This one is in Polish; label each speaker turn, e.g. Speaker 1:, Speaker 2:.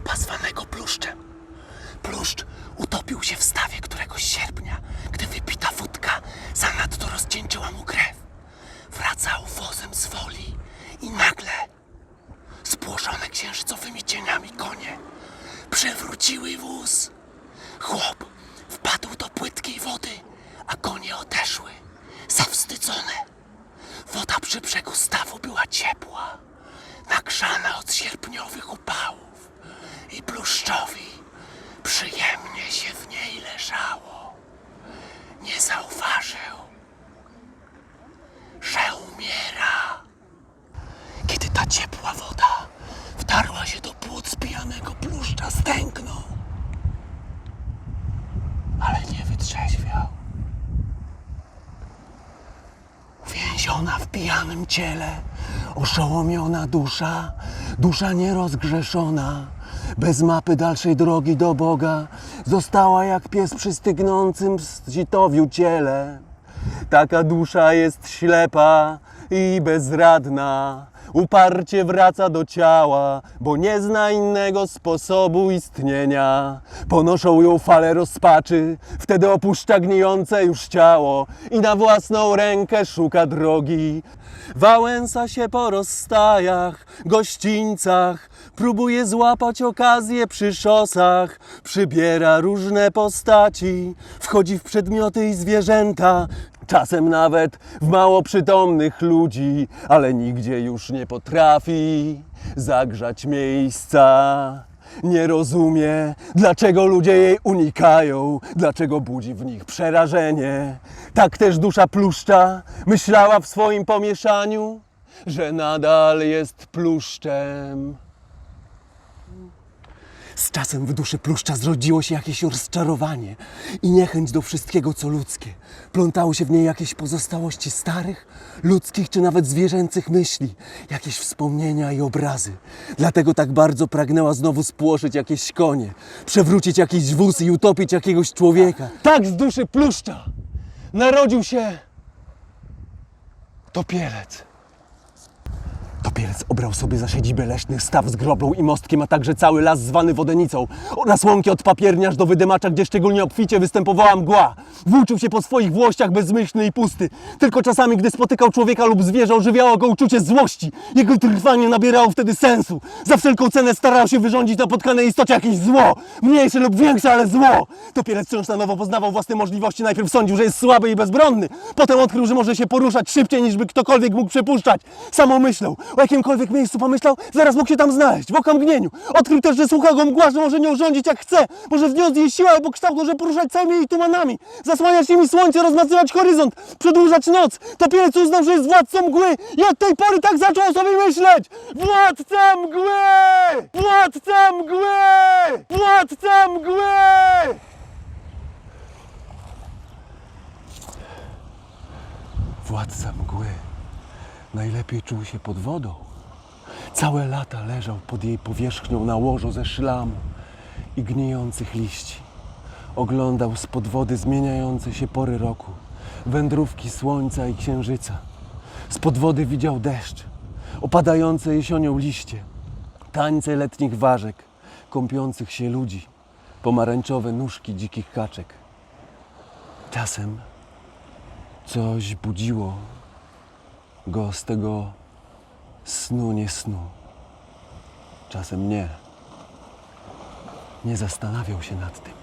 Speaker 1: chłopa zwanego Pluszczem. Pluszcz utopił się w stawie któregoś sierpnia, gdy wypita wódka zanadto rozcieńczyła mu krew. Wracał wozem z woli i nagle spłoszone księżycowymi cieniami konie przewróciły wóz. Chłop wpadł do płytkiej wody, a konie odeszły, zawstydzone. Woda przy brzegu stawu była ciepła, nagrzana od sierpniowych upałów i bluszczowi przyjemnie się w niej leżało. Nie zauważył, że umiera. Kiedy ta ciepła woda wtarła się do płuc pijanego pluszcza, stęknął, ale nie wytrzeźwiał. Uwięziona w pijanym ciele, oszołomiona dusza, dusza nierozgrzeszona, bez mapy dalszej drogi do Boga, została jak pies przy stygnącym zitowiu ciele. Taka dusza jest ślepa i bezradna, uparcie wraca do ciała, bo nie zna innego sposobu istnienia. Ponoszą ją fale rozpaczy, wtedy opuszcza gnijące już ciało i na własną rękę szuka drogi. Wałęsa się po rozstajach, gościńcach, próbuje złapać okazję przy szosach, przybiera różne postaci, wchodzi w przedmioty i zwierzęta, czasem nawet w mało przytomnych ludzi, ale nigdzie już nie potrafi zagrzać miejsca. Nie rozumie, dlaczego ludzie jej unikają, dlaczego budzi w nich przerażenie. Tak też dusza pluszcza myślała w swoim pomieszaniu, że nadal jest pluszczem. Z czasem w duszy pluszcza zrodziło się jakieś rozczarowanie i niechęć do wszystkiego, co ludzkie. Plątały się w niej jakieś pozostałości starych, ludzkich czy nawet zwierzęcych myśli, jakieś wspomnienia i obrazy. Dlatego tak bardzo pragnęła znowu spłoszyć jakieś konie, przewrócić jakiś wóz i utopić jakiegoś człowieka. Tak z duszy pluszcza narodził się topielec. Topielec obrał sobie za siedzibę leśnych staw z groblą i mostkiem, a także cały las zwany Wodenicą oraz łąki od papierni aż do wydymacza, gdzie szczególnie obficie występowała mgła. Włóczył się po swoich włościach bezmyślny i pusty. Tylko czasami, gdy spotykał człowieka lub zwierzę, ożywiało go uczucie złości. Jego trwanie nabierało wtedy sensu. Za wszelką cenę starał się wyrządzić na potkanej istocie jakieś zło. Mniejsze lub większe, ale zło. Topielec wciąż na nowo poznawał własne możliwości. Najpierw sądził, że jest słaby i bezbronny. Potem odkrył, że może się poruszać szybciej, niż by ktokolwiek mógł przypuszczać. Samą myślą, jakimkolwiek miejscu pomyślał, zaraz mógł się tam znaleźć, w okamgnieniu. Odkrył też, że słucha go mgła, że może nią rządzić jak chce. Może w nią zjeść siła albo kształt może poruszać całymi jej tumanami. Zasłaniać nimi słońce, rozmazywać horyzont, przedłużać noc. Topielec uznał, że jest władcą mgły i od tej pory tak zaczął o sobie myśleć. Władca mgły! Władca mgły! Władca mgły! Władca mgły najlepiej czuł się pod wodą. Całe lata leżał pod jej powierzchnią na łożu ze szlamu i gnijących liści. Oglądał spod wody zmieniające się pory roku, wędrówki słońca i księżyca. Spod wody widział deszcz, opadające jesienią liście, tańce letnich ważek, kąpiących się ludzi, pomarańczowe nóżki dzikich kaczek. Czasem coś budziło go z tego snu nie snu. Czasem nie. Nie zastanawiał się nad tym.